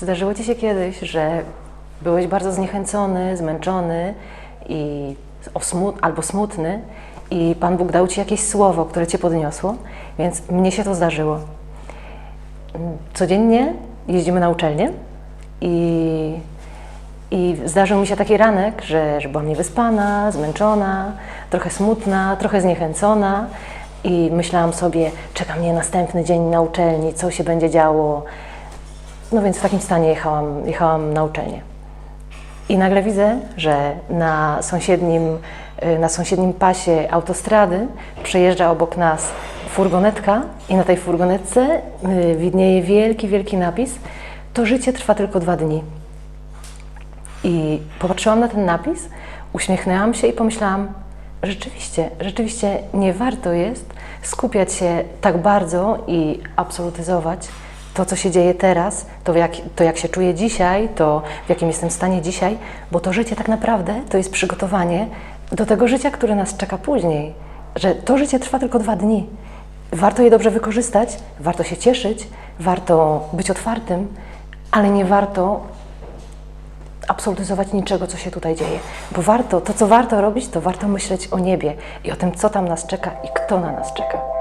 Zdarzyło Ci się kiedyś, że byłeś bardzo zniechęcony, zmęczony i osmu- albo smutny i Pan Bóg dał Ci jakieś słowo, które Cię podniosło? Więc mnie się to zdarzyło. Codziennie jeździmy na uczelnię i, i zdarzył mi się taki ranek, że, że byłam niewyspana, zmęczona, trochę smutna, trochę zniechęcona i myślałam sobie, czeka mnie następny dzień na uczelni, co się będzie działo. No więc w takim stanie jechałam, jechałam na uczelnię. I nagle widzę, że na sąsiednim, y, na sąsiednim pasie autostrady przejeżdża obok nas furgonetka i na tej furgonetce y, widnieje wielki, wielki napis To życie trwa tylko dwa dni. I popatrzyłam na ten napis, uśmiechnęłam się i pomyślałam, rzeczywiście, rzeczywiście nie warto jest skupiać się tak bardzo i absolutyzować to, co się dzieje teraz, to jak, to jak się czuję dzisiaj, to w jakim jestem stanie dzisiaj, bo to życie tak naprawdę to jest przygotowanie do tego życia, które nas czeka później. Że to życie trwa tylko dwa dni. Warto je dobrze wykorzystać, warto się cieszyć, warto być otwartym, ale nie warto absolutyzować niczego, co się tutaj dzieje. Bo warto, to co warto robić, to warto myśleć o niebie i o tym, co tam nas czeka i kto na nas czeka.